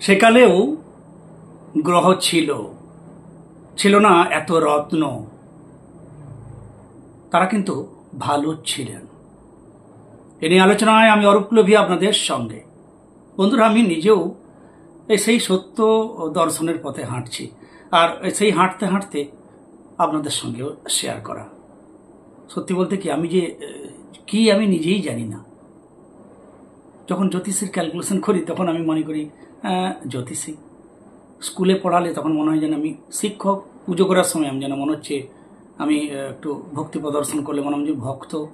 সেকালেও গ্রহ ছিল। ছিল না এত রত্ন। তারা কিন্তু ভালো ছিলেন। এ নিয়ে আলোচনায় আমি অরূপ লোভী আপনাদের সঙ্গে। বন্ধুরা, আমি নিজেও সেই সত্য দর্শনের পথে হাঁটছি আর সেই হাঁটতে হাঁটতে আপনাদের সঙ্গেও শেয়ার করা। সত্যি বলতে কি, আমি যে, কি আমি নিজেই জানি না। যখন জ্যোতিষের ক্যালকুলেশন করি, তখন আমি মনে করি জ্যোতিষী। স্কুলে পড়ালে তখন মনে হয় যেন আমি শিক্ষক। পুজো করার সময় আমি যেন মনে হচ্ছে আমি একটু ভক্তি প্রদর্শন করলে মনে হয় যে ভক্ত।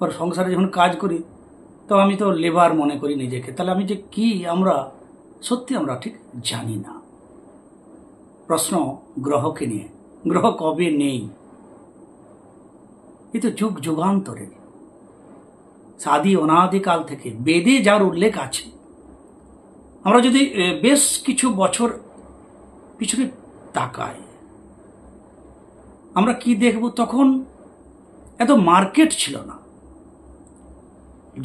আর সংসারে যখন কাজ করি, তো আমি তো লেবার মনে করি নিজেকে। তাহলে আমি যে কি আমরা, সত্যি আমরা ঠিক জানি না। প্রশ্ন গ্রহকে নিয়ে, গ্রহ কবে নেই? এ তো যুগ যুগান্তরের। সাদি অনাদিকাল থেকে বেদে যার উল্লেখ আছে। আমরা যদি বেশ কিছু বছর পিছনে তাকাই, আমরা কি দেখব তখন? এত মার্কেট ছিল না।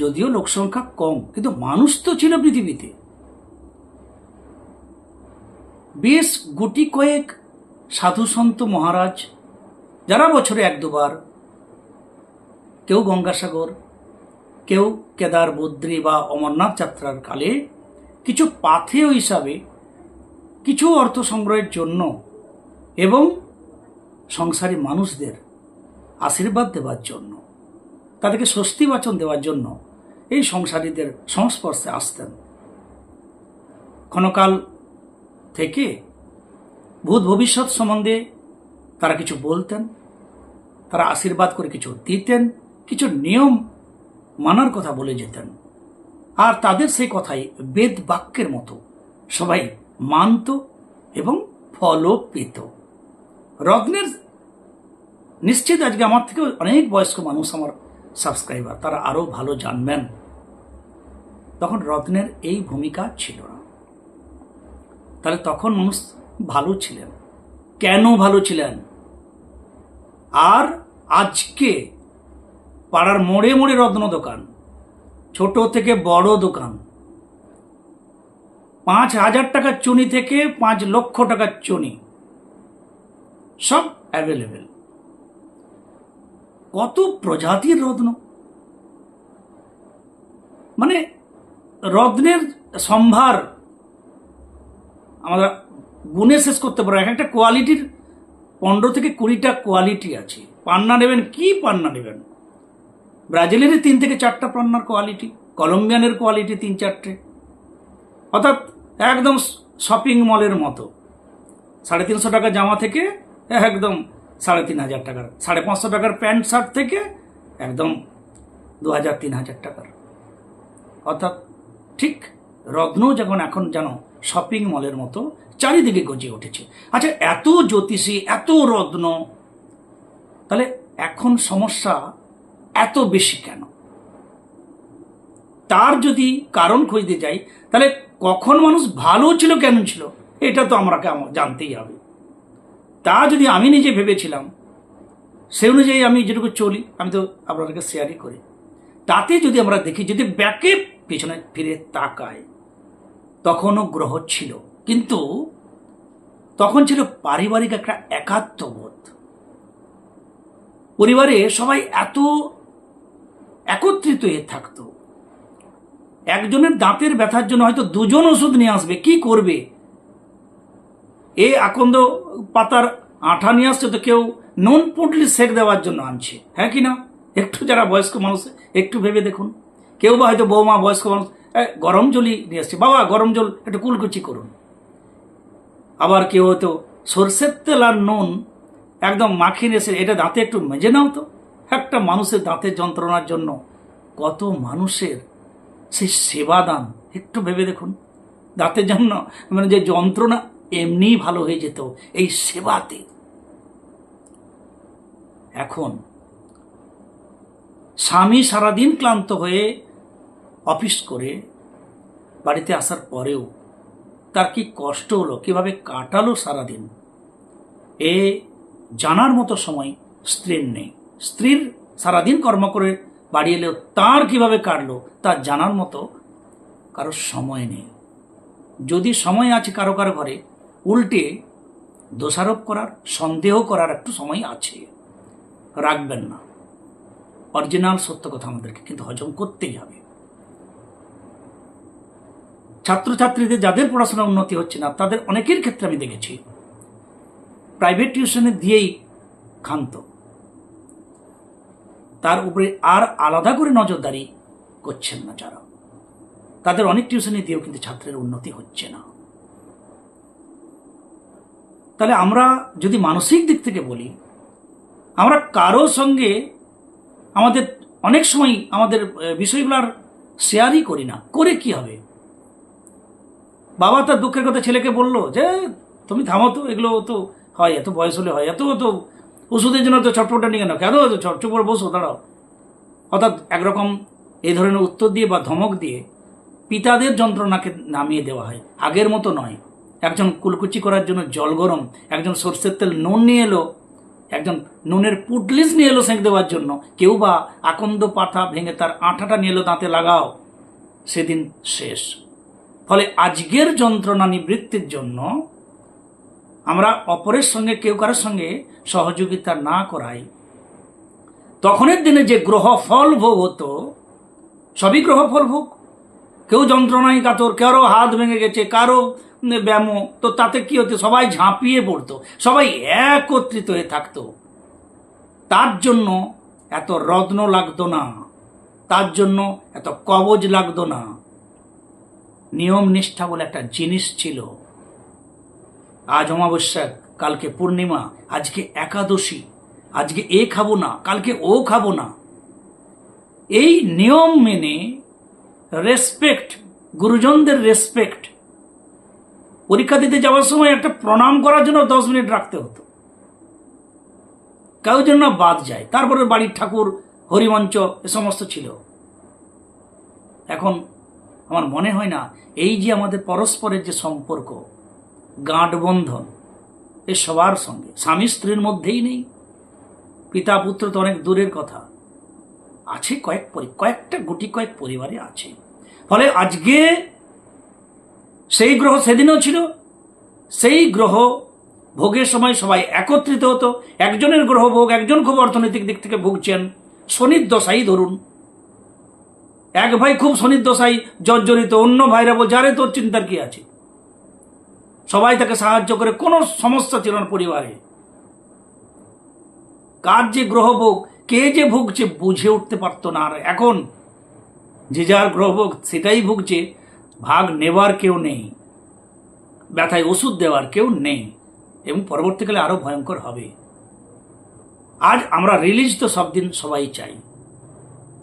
যদিও লোকসংখ্যা কম, কিন্তু মানুষ তো ছিল পৃথিবীতে। বেশ গুটি কয়েক সাধু সন্ত মহারাজ, যারা বছরে এক দুবার, কেউ গঙ্গাসাগর, কেউ কেদার বদ্রী বা অমরনাথ যাত্রার কালে কিছু পাথেয় হিসাবে, কিছু অর্থ সংগ্রহের জন্য এবং সংসারী মানুষদের আশীর্বাদ দেওয়ার জন্য, তাদেরকে স্বস্তি বাচন দেওয়ার জন্য এই সংসারীদের সংস্পর্শে আসতেন। ক্ষণকাল থেকে ভূত ভবিষ্যৎ সম্বন্ধে তারা কিছু বলতেন, তারা আশীর্বাদ করে কিছু দিতেন, কিছু নিয়ম মানার কথা বলে যেতেন। আর তাদের সেই কথাই, বেদ বাক্যের মতো। সবাই মানত এবং ফলও পেত। রত্নের নিশ্চিত আজকে আমার থেকে অনেক বয়স্ক মানুষ আমার সাবস্ক্রাইবার, তারা আরও ভালো জানবেন। তখন রত্নের এই ভূমিকা ছিল না। তাহলে তখন মানুষ ভালো ছিলেন। কেন ভালো ছিলেন? আর আজকে পাড়ার মোড়ে মোড়ে রত্ন দোকান। ছোট থেকে বড় দোকান। পাঁচ হাজার টাকার চুনি থেকে পাঁচ লক্ষ টাকার চুনি। সব অ্যাভেলেবেল কত প্রজাতির রত্ন? মানে রত্নের সম্ভার আমরা গুণে শেষ করতে পারব এক একটা কোয়ালিটির পনেরো থেকে কুড়িটা কোয়ালিটি আছে। পান্না নেবেন কি পান্না নেবেন? ব্রাজিলেরই তিন থেকে চারটা পান্নার কোয়ালিটি কলম্বিয়ানের কোয়ালিটি তিন চারটে। অর্থাৎ একদম শপিং মলের মতো। সাড়ে তিনশো টাকা জামা থেকে একদম সাড়ে তিন হাজার টাকার। সাড়ে পাঁচশো টাকার প্যান্ট শার্ট থেকে একদম দু হাজার, তিন হাজার টাকার। অর্থাৎ ঠিক রত্ন যখন এখন যেন শপিং মলের মতো চারিদিকে গজিয়ে উঠেছে। আচ্ছা এত জ্যোতিষী, এত রত্ন। তাহলে এখন সমস্যা এত বেশি কেন? তার যদি কারণ খুঁজতে যাই, তাহলে কখন মানুষ ভালো ছিল কেন ছিল, এটা তো আমাকে আম- জানতেই হবে। তা যদি আমি নিজে ভেবেছিলাম, সে অনুযায়ী আমি যেটুকু চলি, আমি তো আপনাদেরকে শেয়ারই করি। তাতে যদি আমরা দেখি, যদি ব্যাকে পিছনে ফিরে তাকাই, তখনও গ্রহ ছিল, কিন্তু তখন ছিল পারিবারিক একটা একাত্মবোধ। পরিবারে সবাই এত একত্রিত হয়ে থাকতো। একজনের দাঁতের ব্যথার জন্য হয়তো দুজন ওষুধ নিয়ে আসবে কি করবে? এ আকন্দ পাতার আঠা নিয়ে আসছে তো কেউ নুন পুটলি সেক দেওয়ার জন্য আনছে হ্যাঁ কি না? একটু যারা বয়স্ক মানুষ একটু ভেবে দেখুন। কেউ বা হয়তো বৌমা বয়স্ক মানুষ "এ, গরম জলই নিয়ে আসছে। বাবা গরম জল একটু কুলকুচি করুন। আবার কেউ হয়তো সর্ষের তেল আর নুন একদম মাখিয়ে এসে এটা দাঁতে একটু মেজে নাও তো। একটা মানুষের দাঁতের যন্ত্রণার জন্য কত মানুষের সেই সেবাদান। একটু ভেবে দেখুন। দাঁতের জন্য মানে যে যন্ত্রণা এমনিই ভালো হয়ে যেত এই সেবাতে। এখন স্বামী সারাদিন ক্লান্ত হয়ে অফিস করে বাড়িতে আসার পরেও তার কি কষ্ট হলো, কীভাবে কাটালো সারাদিন? এ জানার মতো সময় স্ত্রীর নেই। স্ত্রীর সারাদিন কর্ম করে বাড়ি এলেও তার কীভাবে কাটলো, তা জানার মতো কারোর সময় নেই। যদি সময় আছে কারও কারও ঘরে, উল্টে দোষারোপ করার, সন্দেহ করার একটু সময় আছে। রাখবেন না। অরিজিনাল সত্য কথা আমাদেরকে কিন্তু হজম করতেই হবে। ছাত্রছাত্রীদের যাদের পড়াশোনা উন্নতি হচ্ছে না, তাদের অনেকের ক্ষেত্রে আমি দেখেছি। প্রাইভেট টিউশনে দিয়েই ক্ষান্ত। তার উপরে আর আলাদা করে নজরদারি করছেন না যারা। তাদের অনেক টিউশনি দিয়েও কিন্তু ছাত্রের উন্নতি হচ্ছে না। তাহলে আমরা যদি মানসিক দিক থেকে বলি, আমরা কারও সঙ্গে আমাদের অনেক সময় আমাদের বিষয়গুলোর শেয়ারই করি না। করে কি হবে? বাবা তার দুঃখের কথা ছেলেকে বলল যে, তুমি থামো তো, এগুলো তো হয়, এত বয়স হলে হয়, এত তো ওষুধের জন্য তো ছটফটা নিয়ে কেন? কেন চটচট করে বসো, দাঁড়াও। অর্থাৎ একরকম এই ধরনের উত্তর দিয়ে বা ধমক দিয়ে পিতাদের যন্ত্রণাকে নামিয়ে দেওয়া হয়। আগের মতো নয়। একজন কুলকুচি করার জন্য জল গরম, একজন সর্ষের তেল নুন নিয়ে এলো, একজন নুনের পুটলিস নিয়ে এলো সেঁক দেওয়ার জন্য। কেউ বা আকন্দ পাতা ভেঙে তার আঠাটা নিয়ে এলো দাঁতে লাগাও। সেদিন শেষ। ফলে আজকের যন্ত্রণা নিবৃত্তির জন্য আমরা অপরের সঙ্গে, কেউ কারোর সঙ্গে সহযোগিতা না করাই। তখনের দিনে যে গ্রহ ফল ভোগ হতো, সবই গ্রহ ফল ভোগ। কেউ যন্ত্রণায় কাতর, কারও হাত ভেঙে গেছে, কারও ব্যায়াম তো তাতে কি হতো, সবাই ঝাঁপিয়ে পড়তো, সবাই একত্রিত হয়ে থাকতো। তার জন্য এত রত্ন লাগতো না, তার জন্য এত কবজ লাগতো না। নিয়ম নিষ্ঠা বলে একটা জিনিস ছিল আজ অমাবস্যা, কালকে পূর্ণিমা, আজকে একাদশী, আজকে এ খাব না, কালকে ও খাব না। এই নিয়ম মেনে রেসপেক্ট গুরুজনদের রেসপেক্ট পরীক্ষা দিতে যাওয়ার সময় একটা প্রণাম করার জন্য দশ মিনিট রাখতে হতো। কেউ যেন না বাদ যায়, তারপরে বাড়ির ঠাকুর, হরিমঞ্চ, এ সমস্ত ছিল। এখন আমার মনে হয় না, এই যে আমাদের পরস্পরের যে সম্পর্ক গাঁট বন্ধন এ সবার সঙ্গে। স্বামী স্ত্রীর মধ্যেই নেই। পিতা পুত্র তো অনেক দূরের কথা। আছে কয়েক কয়েকটা গুটি কয়েক পরিবারে আছে। ফলে আজকে সেই গ্রহ সেদিনও ছিল। সেই গ্রহ ভোগের সময় সবাই একত্রিত হতো। একজনের গ্রহ ভোগ একজন খুব অর্থনৈতিক দিক থেকে ভুগছেন। শনির দশাই ধরুন। এক ভাই খুব শনির দশাই জর্জরিত, অন্য ভাইরা বলছে, আরে তোর চিন্তার কি আছে? সবাই তাকে সাহায্য করে, কোনো সমস্যা ছিল না পরিবারে। কার যে গ্রহভোগ কে যে ভুগছে বুঝে উঠতে পারতো না। আর এখন যে যার গ্রহভোগ সেটাই ভুগছে, ভাগ নেবার কেউ নেই, ব্যথায় ওষুধ দেওয়ার কেউ নেই, এবং পরবর্তীকালে আরও ভয়ঙ্কর হবে। আজ আমরা রিলিজ তো সব দিন সবাই চাই।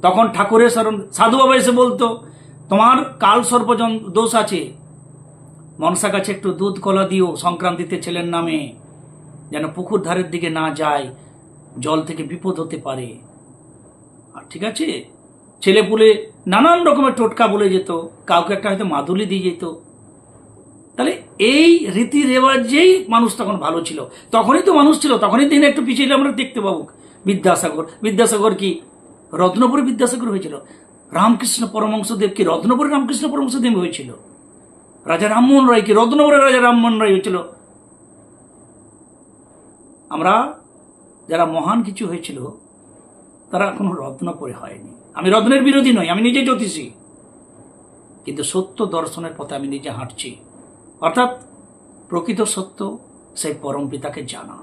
তখন ঠাকুরের শরণ সাধু বাবা এসে বলতো, তোমার কাল সর্বজন দোষ আছে মনসা কাছে একটু দুধ কলা দিও, সংক্রান্তিতে ছেলের নামে, যেন পুকুর ধারের দিকে না যায়, জল থেকে বিপদ হতে পারে। আর ঠিক আছে? ছেলে পুলে নানান রকমের টোটকা বলে যেত, কাউকে একটা হয়তো মাদুলি দিয়ে যেত। তাহলে এই রীতি রেওয়াজেই মানুষ তখন ভালো ছিল। তখনই তো মানুষ ছিল, তখনই দিন একটু পিছিয়ে আমরা দেখতে পাবো। বিদ্যাসাগর বিদ্যাসাগর কি রত্নপুরে বিদ্যাসাগর হয়েছিল? রামকৃষ্ণ পরমংসদেব কি রত্নপুরে রামকৃষ্ণ পরমংসদেব হয়েছিল? রাজা রামমোহন রায় কি রত্নপুরে রাজা রামমোহন রায় হয়েছিল। আমরা যারা মহান কিছু হয়েছিল, তারা কোনো রত্ন করে হয়নি। আমি রত্নের বিরোধী নই, আমি নিজে জ্যোতিষী। কিন্তু সত্য দর্শনের পথে আমি নিজে হাঁটছি। অর্থাৎ প্রকৃত সত্য সেই পরম পিতাকে জানা।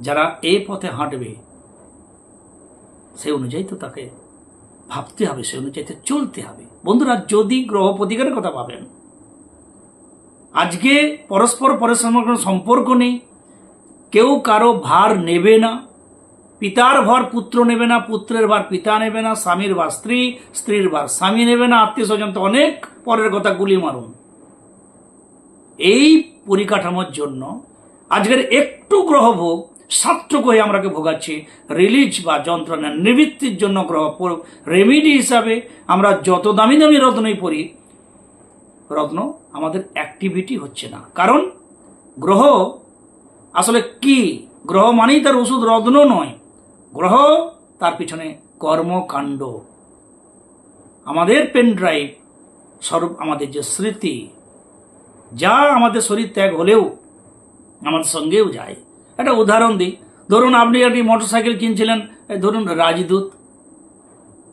যারা এই পথে হাঁটবে, সেই অনুযায়ী তো তাকে ভাবতে হবে, সে অনুযায়ীতে চলতে হবে। বন্ধুরা, যদি গ্রহ প্রতিকারের কথা ভাবেন, আজকে পরস্পর পরের সঙ্গে কোনো সম্পর্ক নেই, কেউ কারও ভার নেবে না, পিতার ভার পুত্র নেবে না, পুত্রের ভার পিতা নেবে না, স্বামীর ভার স্ত্রী, স্ত্রীর ভার স্বামী নেবে না আত্মীয় স্বজন তো অনেক পরের কথা গুলি মারুন। এই পরিকাঠামোর জন্য আজকের একটু গ্রহভোগ সাতটুকু হয়ে আমরাকে ভোগাচ্ছি। রিলিজ বা যন্ত্রণা নিবৃত্তির জন্য গ্রহ রেমিডি হিসাবে আমরা যত দামি দামি রত্নই পড়ি রত্ন আমাদের অ্যাক্টিভিটি হচ্ছে না। কারণ গ্রহ আসলে কি? গ্রহ মানেই তার ওষুধ রত্ন নয়। গ্রহ তার পিছনে কর্মকাণ্ড। আমাদের পেন ড্রাইভ স্বরূপ আমাদের যে স্মৃতি, যা আমাদের শরীর ত্যাগ হলেও আমাদের সঙ্গেও যায়। একটা উদাহরণ দিই। ধরুন আপনি একটি মোটরসাইকেল কিনছিলেন ধরুন রাজদূত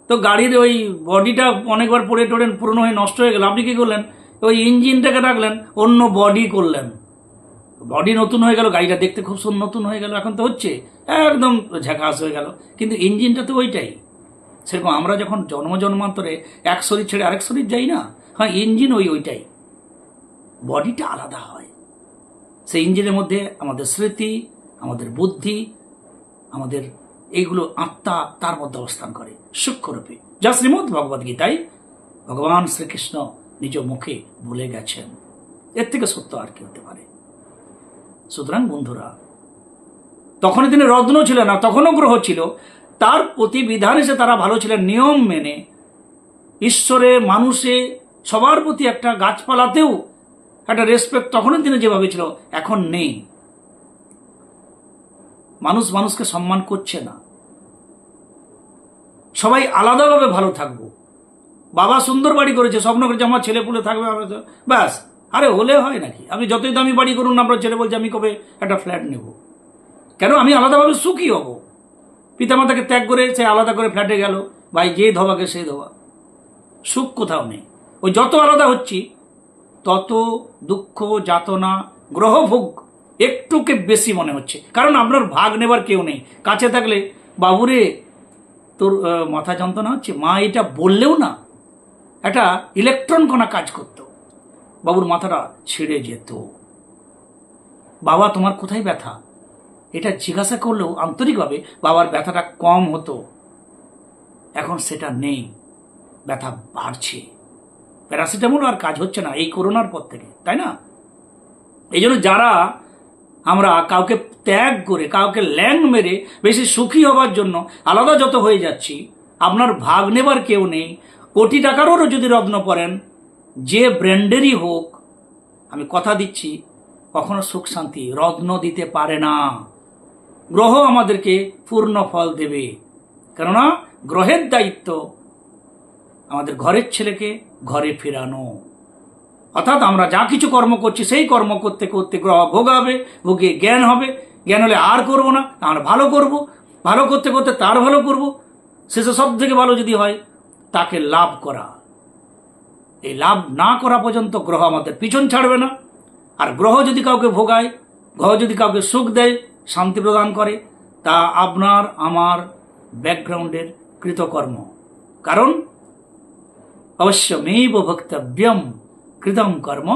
তো গাড়ির ওই বডিটা অনেকবার পড়ে টোড়েন পুরনো হয়ে নষ্ট হয়ে গেল, আপনি কি করলেন? ওই ইঞ্জিনটাকে রাখলেন, অন্য বডি করলেন। বডি নতুন হয়ে গেল, গাড়িটা দেখতে খুব সুন্দর নতুন হয়ে গেল, এখন তো হচ্ছে, একদম ঝাঁকাস হয়ে গেল। কিন্তু ইঞ্জিনটা তো ওইটাই। সেরকম আমরা যখন জন্ম জন্মান্তরে এক শরীর ছেড়ে আরেক শরীর যাই না হ্যাঁ ইঞ্জিন ওই ওইটাই। বডিটা আলাদা হয়। সেই ইঞ্জিনের মধ্যে আমাদের স্মৃতি আমাদের বুদ্ধি, আমাদের এইগুলো আত্মা তার মধ্যে অবস্থান করে। সূক্ষ্মরূপে। যা শ্রীমদ ভগবদ গীতায় ভগবান শ্রীকৃষ্ণ নিজ মুখে বলে গেছেন। এর থেকে সত্য আর কি হতে পারে? সুতরাং বন্ধুরা তখন তিনি রত্ন ছিল না তখনও গ্রহ ছিল। তার প্রতিবিধান এসে তারা ভালো ছিলেন, নিয়ম মেনে ঈশ্বরে, মানুষে, সবার প্রতি একটা গাছপালাতেও একটা রেসপেক্ট তখনও তিনি যেভাবে ছিল, এখন নেই। মানুষ মানুষকে সম্মান করছে না। সবাই আলাদাভাবে ভালো থাকব। বাবা সুন্দর বাড়ি করেছে, স্বপ্ন করেছে, আমার ছেলে পুলে থাকবে ব্যাস। আরে হলে হয় নাকি? আপনি যতই দামি বাড়ি করুন আপনার ছেলে বলছে, আমি কবে একটা ফ্ল্যাট নেব? কেন? আমি আলাদাভাবে সুখী হব। পিতামাতাকে ত্যাগ করে সে আলাদা করে ফ্ল্যাটে গেল, ভাই যে ধবাকে সে ধোয়া সুখ কোথাও নেই। ওই যত আলাদা হচ্ছি, তত দুঃখ, যাতনা, গ্রহভোগ একটুকে বেশি মনে হচ্ছে। কারণ আপনার ভাগ নেবার কেউ নেই। কাছে থাকলে, বাবুরে, তোর মাথা যন্ত্রণা হচ্ছে? মা এটা বললেও না। একটা ইলেকট্রন কণা কাজ করতো। বাবুর মাথাটা ছিঁড়ে যেত। বাবা, তোমার কোথায় ব্যথা? এটা জিজ্ঞাসা করলেও আন্তরিকভাবে বাবার ব্যথাটা কম হতো। এখন সেটা নেই। ব্যথা বাড়ছে। প্যারাসিটামল আর কাজ হচ্ছে না এই করোনার পর থেকে, তাই না? এই জন্য যারা আমরা কাউকে ত্যাগ করে, কাউকে ল্যাং মেরে বেশি সুখী হবার জন্য আলাদা যত হয়ে যাচ্ছি, আপনার ভাগ নেবার কেউ নেই। কোটি টাকারও যদি রত্ন পড়েন, যে ব্র্যান্ডেরই হোক, আমি কথা দিচ্ছি, কখনো সুখ শান্তি রত্ন দিতে পারে না। গ্রহ আমাদেরকে পূর্ণ ফল দেবে। কেননা গ্রহের দায়িত্ব আমাদের ঘরের ছেলেকে ঘরে ফেরানো। অর্থাৎ আমরা যা কিছু কর্ম করছি, সেই কর্ম করতে করতে গ্রহ ভোগাবে ভোগে জ্ঞান হবে। জ্ঞান হলে আর করব না, আমরা ভালো করব। ভালো করতে করতে তার ভালো করব। শেষে সব থেকে ভালো যদি হয়, তাকে লাভ করা। এই লাভ না করা পর্যন্ত গ্রহ আমাদের পিছন ছাড়বে না। আর গ্রহ যদি কাউকে ভোগায়, গ্রহ যদি কাউকে সুখ দেয়, শান্তি প্রদান করে, তা আপনার, আমার ব্যাকগ্রাউন্ডের কৃতকর্ম। কারণ অবশ্যমেব ভক্তব্যম। কৃতম কর্ম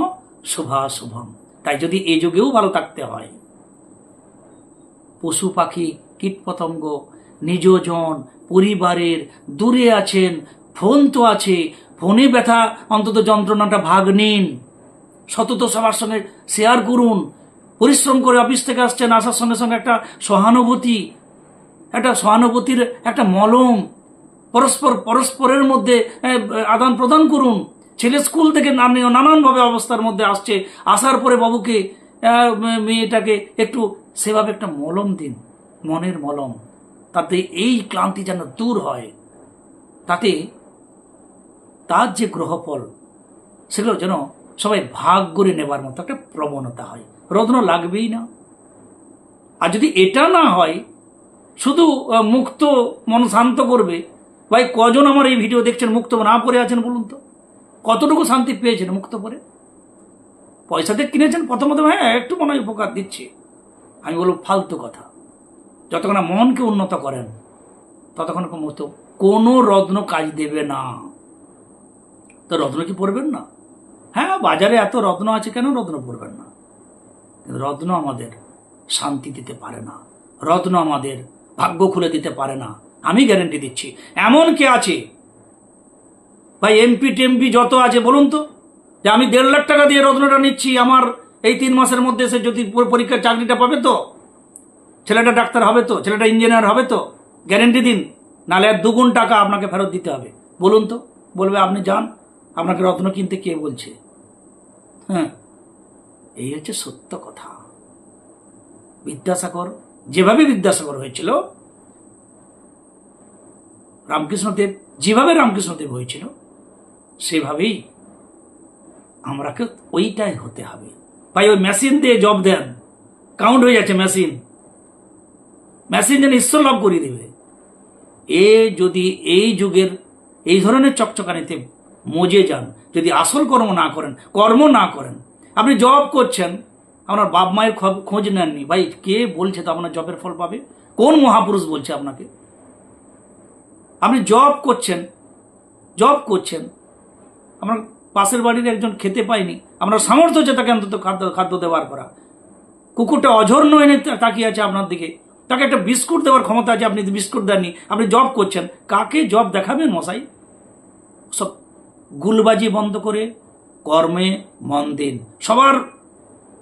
শুভাশুভম তাই যদি এই যুগেও ভালো থাকতে হয়, পশু পাখি কীটপতঙ্গ নিজজন পরিবারের দূরে আছেন, ফোন তো আছে, ফোনে ব্যথা, অন্তত যন্ত্রণাটা ভাগ নিন, সতত সবার সঙ্গে শেয়ার করুন, পরিশ্রম করে অফিস থেকে আসছেন, আসার সঙ্গে সঙ্গে একটা সহানুভূতি, একটা সহানুভূতির একটা মলম, পরস্পর, পরস্পরের মধ্যে আদান প্রদান করুন। ছেলে স্কুল থেকে নানা- নানানভাবে অবস্থার মধ্যে আসছে। আসার পরে বাবুকে মেয়েটাকে একটু সেভাবে একটা মলম দিন, মনের মলম। তাতে এই ক্লান্তি যেন দূর হয়। তাতে তার যে গ্রহফল, সেগুলো যেন সবাই ভাগ করে নেবার মতো একটা প্রবণতা হয়। রত্ন লাগবেই না। আর যদি এটা না হয়, শুধু মুক্ত মন শান্ত করবে। ভাই, কজন আমার এই ভিডিও দেখছেন, মুক্ত না পড়ে আছেন বলুন তো? কতটুকু শান্তি পেয়েছেন মুক্ত পয়সা দিয়ে কিনেছেন প্রথম প্রথম হ্যাঁ একটু মনে হয় উপকার দিচ্ছে। আমি বলব ফালতু কথা। যতক্ষণ মনকে উন্নত করেন, ততক্ষণ মতো কোনো রত্ন কাজ দেবে না। তো রত্ন কি পড়বেন না? হ্যাঁ বাজারে এত রত্ন আছে কেন রত্ন পড়বেন না? কিন্তু রত্ন আমাদের শান্তি দিতে পারে না। রত্ন আমাদের ভাগ্য খুলে দিতে পারে না। আমি গ্যারেন্টি দিচ্ছি, এমন কে আছে ভাই এমপি টেমপি যত আছে, বলুন তো। যে আমি দেড় লাখ টাকা দিয়ে রত্নটা নিচ্ছি, আমার এই তিন মাসের মধ্যে সে যদি পরীক্ষার চাকরিটা পাবে তো? ছেলেটা ডাক্তার হবে তো? ছেলেটা ইঞ্জিনিয়ার হবে তো? গ্যারেন্টি দিন। নাহলে আর দুগুণ টাকা আপনাকে ফেরত দিতে হবে। বলুন তো, বলবে আপনি যান, আপনাকে রত্ন কিনতে কে বলছে? হ্যাঁ এই হচ্ছে সত্য কথা। বিদ্যাসাগর, যেভাবে বিদ্যাসাগর হয়েছিল, রামকৃষ্ণদেব, যেভাবে রামকৃষ্ণদেব হয়েছিল সেভাবেই আমরাকে ওইটাই হতে হবে। ভাই, ওই মেশিন দিয়ে জব দেন। কাউন্ট হয়ে যাচ্ছে মেশিন মেশিন যেন ঈশ্বর লাভ করিয়ে দেবে। এ যদি এই যুগের এই ধরনের চকচকানিতে মজে যান, যদি আসল কর্ম না করেন, কর্ম না করেন, আপনি জব করছেন, আপনার বাপ মায়ের খোঁজ নেননি, ভাই, কে বলছে তো আপনার জবের ফল পাবে? কোন মহাপুরুষ বলছে আপনাকে? আপনি জব করছেন জব করছেন আপনার পাশের বাড়ির একজন খেতে পাইনি। আপনার সামর্থ্য হচ্ছে তাকে অন্তত খাদ্য খাদ্য দেওয়ার করা। কুকুরটা অঝর্ণ এনে তাকিয়ে আছে আপনার দিকে। তাকে একটা বিস্কুট দেওয়ার ক্ষমতা আছে, আপনি বিস্কুট দেননি, আপনি জব করছেন। কাকে জব দেখাবেন মশাই? সব গুলবাজি বন্ধ করে কর্মে মন দিন। সবার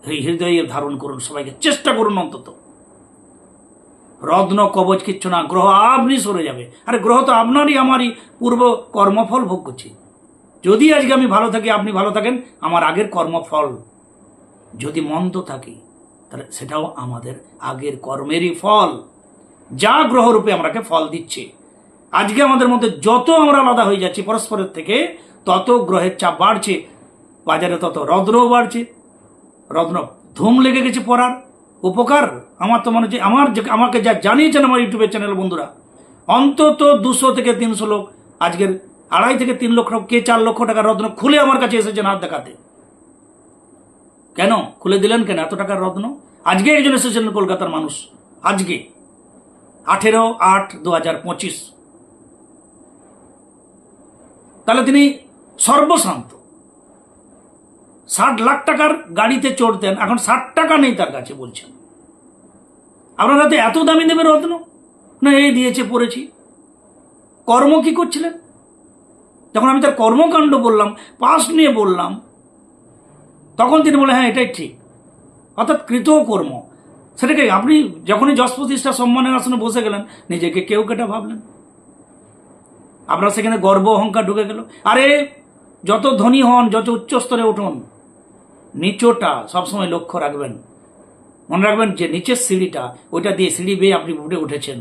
হৃদয়ে ধারণ করুন, সবাইকে চেষ্টা করুন অন্তত। রত্ন, কবচ, কিচ্ছু না, গ্রহ, আপনি সরে যাবে। আরে গ্রহ তো আপনারই, আমারই পূর্ব কর্মফল ভোগ করছি। যদি আজকে আমি ভালো থাকি, আপনি ভালো থাকেন, আমার আগের কর্মফল যদি মন্দ থাকি, তাহলে সেটাও আমাদের আগের কর্মেরই ফল। যা গ্রহরূপে আমাকে ফল দিচ্ছে। আজকে আমাদের মধ্যে যত আমরা আলাদা হয়ে যাচ্ছি পরস্পরের থেকে, তত গ্রহের চাপ বাড়ছে, বাজারে তত রদ্রও বাড়ছে। রত্ন ধুম লেগে গেছে পড়ার উপকার। আমার তো মনে হচ্ছে, আমার আমাকে যা জানিয়েছেন আমার ইউটিউবের চ্যানেল বন্ধুরা, অন্তত দুশো থেকে তিনশো লোক আজকের আড়াই থেকে তিন লক্ষ, কে চার লক্ষ টাকা রত্ন খুলে আমার কাছে এসেছেন হাত দেখাতে। কেন? খুলে দিলেন কেন? এত টাকার রত্ন? আজকে একজন এসেছেন কলকাতার মানুষ। আজকে। আঠেরো আট দু হাজার পঁচিশ। তাহলে তিনি সর্বশান্ত। ষাট লাখ টাকার গাড়িতে চড়তেন, এখন ষাট টাকা নেই তার কাছে বলছেন। আপনার হাতে এত দামি দেবে রত্ন? না, এই দিয়েছে, পড়েছি। কর্ম কি করছিলেন? যখন আমি তার কর্মকাণ্ড বললাম পাস নিয়ে বললাম, তখন তিনি বলে হ্যাঁ এটাই ঠিক। অর্থাৎ কৃত কর্ম সেটাকে আপনি যখনই যশ প্রতিষ্ঠা সম্মানের আসনে বসে গেলেন, নিজেকে কেউ কেটা ভাবলেন। আপনার সেখানে গর্ব, অহংকার ঢুকে গেল। আরে, যত ধনী হন, যত উচ্চ স্তরে উঠুন, নিচোটা সবসময় লক্ষ্য রাখবেন। মনে রাখবেন যে নিচের সিঁড়িটা, ওইটা দিয়ে সিঁড়ি বেয়ে আপনি উপরে উঠেছেন।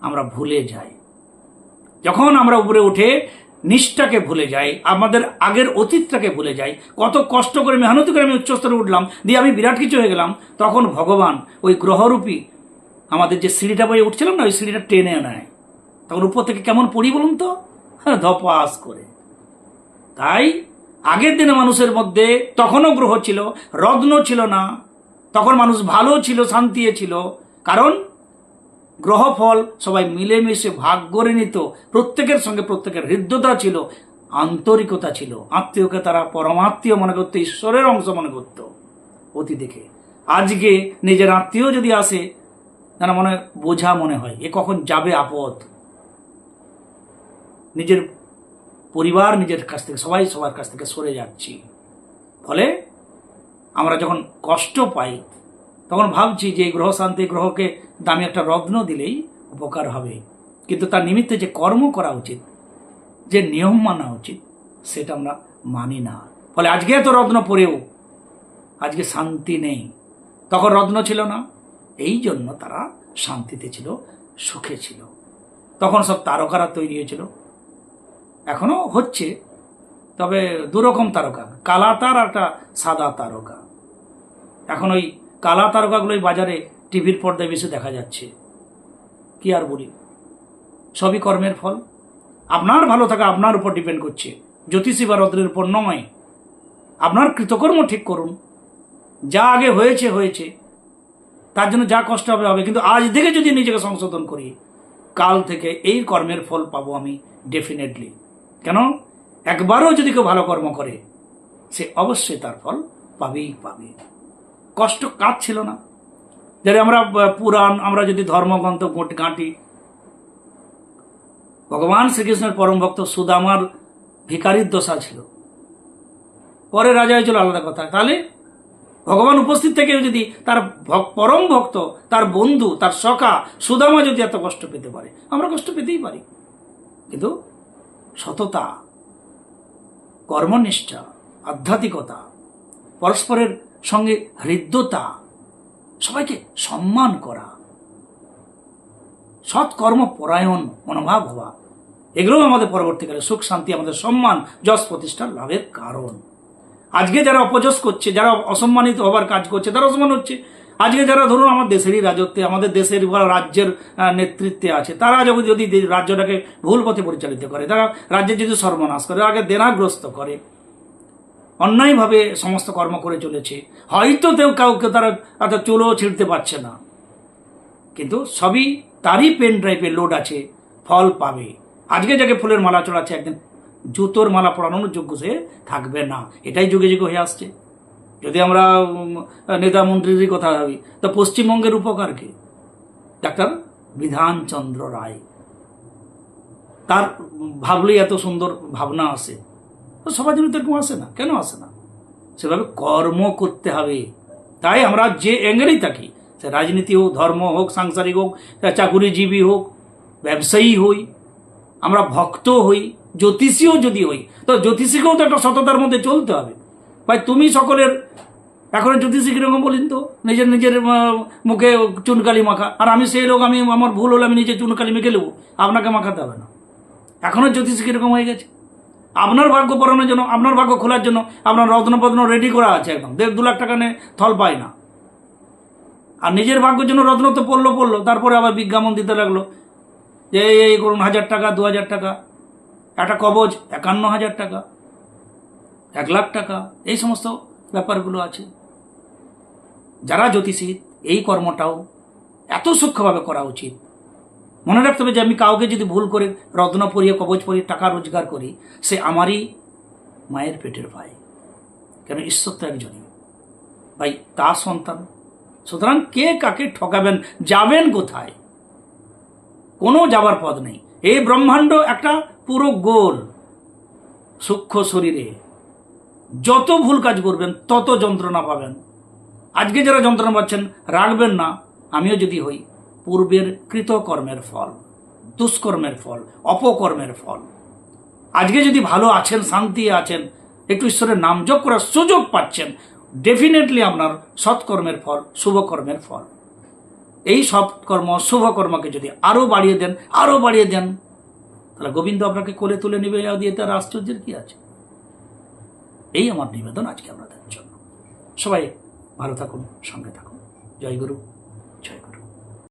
আমরা ভুলে যাই। যখন আমরা উপরে উঠে নিষ্ঠাকে ভুলে যাই, আমাদের আগের অতীতটাকে ভুলে যাই। কত কষ্ট করে মেহনতি করে আমি উচ্চস্তরে উঠলাম, দিয়ে আমি বিরাট কিছু হয়ে গেলাম। তখন ভগবান ওই গ্রহরূপী আমাদের যে সিঁড়িটা বয়ে উঠছিলাম না, ওই সিঁড়িটা টেনে নেয় তখন উপর থেকে কেমন পড়ি বলুন তো? হ্যাঁ ধপাস করে। তাই আগের দিনে মানুষের মধ্যে তখনও গ্রহ ছিল, রত্ন ছিল না। তখন মানুষ ভালো ছিল শান্তি ছিল। কারণ গ্রহফল সবাই মিলেমিশে ভাগ করে নিত। প্রত্যেকের সঙ্গে প্রত্যেকের হৃদ্যতা ছিল, আন্তরিকতা ছিল। আত্মীয়কে তারা পরমাত্মীয় মনে করতো, ঈশ্বরের অংশ মনে করত অতি দেখে। আজকে নিজের আত্মীয় যদি আসে যেন মনে বোঝা মনে হয়, এ কখন যাবে আপদ। নিজের পরিবার নিজের কাছ থেকে, সবাই সবার কাছ থেকে সরে যাচ্ছি। ফলে আমরা যখন কষ্ট পাই তখন ভাবছি যে এই গ্রহ শান্তি গ্রহকে দামি একটা রত্ন দিলেই উপকার হবে। কিন্তু তার নিমিত্তে যে কর্ম করা উচিত, যে নিয়ম মানা উচিত, সেটা আমরা মানি না। ফলে আজকে এত রত্ন পড়েও আজকে শান্তি নেই। তখন রত্ন ছিল না, এই জন্য তারা শান্তিতে ছিল, সুখে ছিল। তখন সব তারকারা তৈরি হয়েছিল। এখনও হচ্ছে, তবে দুরকম তারকা কালা তার আর একটা সাদা তারকা। এখন ওই কালা তারকাগুলোই বাজারে টিভির পর্দায় বেশি দেখা যাচ্ছে। কি আর বলি? সবই কর্মের ফল। আপনার ভালো থাকা আপনার উপর ডিপেন্ড করছে। জ্যোতিষী বা রত্নের উপর নয়। আপনার কৃতকর্ম ঠিক করুন। যা আগে হয়েছে হয়েছে। তার জন্য যা কষ্ট হবে হবে। কিন্তু আজ থেকে যদি নিজেকে সংশোধন করি, কাল থেকে এই কর্মের ফল পাবো আমি ডেফিনেটলি। কেন? একবারও যদি কেউ ভালো কর্ম করে, সে অবশ্যই তার ফল পাবেই পাবে। কষ্ট কাজ ছিল না। যদি আমরা পুরাণ, আমরা যদি ধর্মগ্রন্থ ঘাঁটি ভগবান শ্রীকৃষ্ণের পরম ভক্ত সুদামার ভিকারির দশা ছিল। পরে রাজা হয়েছিল আলাদা কথা। তাহলে ভগবান উপস্থিত থেকে যদি তার পরম ভক্ত, তার বন্ধু, তার সখা সুদামা যদি এত কষ্ট পেতে পারে, আমরা কষ্ট পেতেই পারি। কিন্তু সততা, কর্মনিষ্ঠা, আধ্যাত্মিকতা, পরস্পরের সঙ্গে হৃদ্যতা, সবাইকে সম্মান করা, সৎকর্ম পরায়ণ মনোভাব হওয়া এগুলো আমাদের পরবর্তীকালে সুখ, শান্তি, আমাদের সম্মান, যশ প্রতিষ্ঠার লাভের কারণ। আজকে যারা অপযশ করছে, যারা অসম্মানিত হবার কাজ করছে, তারা অসম্মান হচ্ছে। আজকে যারা ধরুন আমার দেশেরই রাজত্বে, আমাদের দেশের বা রাজ্যের নেতৃত্বে আছে, তারা যদি যদি রাজ্যটাকে ভুল পথে পরিচালিত করে, তারা রাজ্যের যদি সর্বনাশ করে আগে দেনাগ্রস্ত করে। অন্যায়ভাবে সমস্ত কর্ম করে চলেছে। হয়তো কেউ কাউকে তারা অত চুলও ছিঁড়তে পারছে না। কিন্তু সবই তারই পেন ড্রাইভে লোড আছে, ফল পাবে। আজকে যাকে ফুলের মালা চড়াচ্ছে একদিন, জুতোর মালা পরানোর যোগ্য সে থাকবে না। এটাই যুগে যুগে হয়ে আসছে। যদি আমরা নেতা মন্ত্রীরই কথা ভাবি, তো পশ্চিমবঙ্গের উপকার কি? ডাক্তার বিধানচন্দ্র রায়। তার ভাবলেই এত সুন্দর ভাবনা আসে। তো সবার জন্য তো এরকম আসে না। কেন আসে না? সেভাবে কর্ম করতে হবে। তাই আমরা যে অ্যাঙ্গেলেই থাকি, সে রাজনীতি হোক, ধর্ম হোক, সাংসারিক হোক চাকুরিজীবী হোক, ব্যবসায়ী হই, আমরা ভক্ত হই, জ্যোতিষীও যদি হই, তো জ্যোতিষীকেও তো একটা সততার মধ্যে চলতে হবে। ভাই, তুমি সকলের, এখন জ্যোতিষী কীরকম বলিন তো? নিজের নিজের মুখে চুনকালি মাখা। আর আমি সেই লোক, আমি আমার ভুল হলে আমি নিজে চুনকালি মেখে নেব। আপনাকে মাখাতে হবে না। এখনও জ্যোতিষী কীরকম হয়ে গেছে? আপনার ভাগ্য পড়ানোর জন্য, আপনার ভাগ্য খোলার জন্য আপনার রত্নপত্ন রেডি করা আছে একদম। দেড় দু লাখ টাকা নিয়ে থল পায় না। আর নিজের ভাগ্যের জন্য রত্ন তো পড়ল পড়ল। তারপরে আবার বিজ্ঞাপন দিতে লাগল। যে এই করুন হাজার টাকা, দু হাজার টাকা। একটা কবজ, একান্ন হাজার টাকা। এক লাখ টাকা। এই সমস্ত ব্যাপারগুলো আছে। যারা জ্যোতিষী, এই কর্মটাও এত সূক্ষ্মভাবে করা উচিত। মনে রাখতে হবে যে আমি কাউকে যদি ভুল করে রত্ন পরিয়ে কবচ পরিয়ে টাকা রোজগার করি, সে আমারই মায়ের পেটের ভাই। কেন ঈশ্বর তো একজনই। ভাই তার সন্তান। সুতরাং কে কাকে ঠকাবেন, যাবেন কোথায়? কোনো যাবার পথ নেই। এই ব্রহ্মাণ্ড একটা পুরো গোল, সূক্ষ্ম শরীরে। যত ভুল কাজ করবেন, তত যন্ত্রণা পাবেন। আজকে যারা যন্ত্রণা পাচ্ছেন, রাখবেন না। আমিও যদি হই পূর্বের কৃতকর্মের ফল, দুষ্কর্মের ফল, অপকর্মের ফল। আজকে যদি ভালো আছেন, শান্তি আছেন, একটু ঈশ্বরের নাম যোগ করার সুযোগ পাচ্ছেন ডেফিনেটলি আপনার সৎকর্মের ফল, শুভকর্মের ফল। এই সৎকর্ম, শুভকর্মকে যদি আরও বাড়িয়ে দেন, আরও বাড়িয়ে দেন, তাহলে গোবিন্দ আপনাকে কোলে তুলে নেবে দিয়ে তার আশ্চর্যের কি আছে? এই আমার নিবেদন আজকে আপনাদের জন্য। সবাই ভালো থাকুন, সঙ্গে থাকুন। জয় গুরু।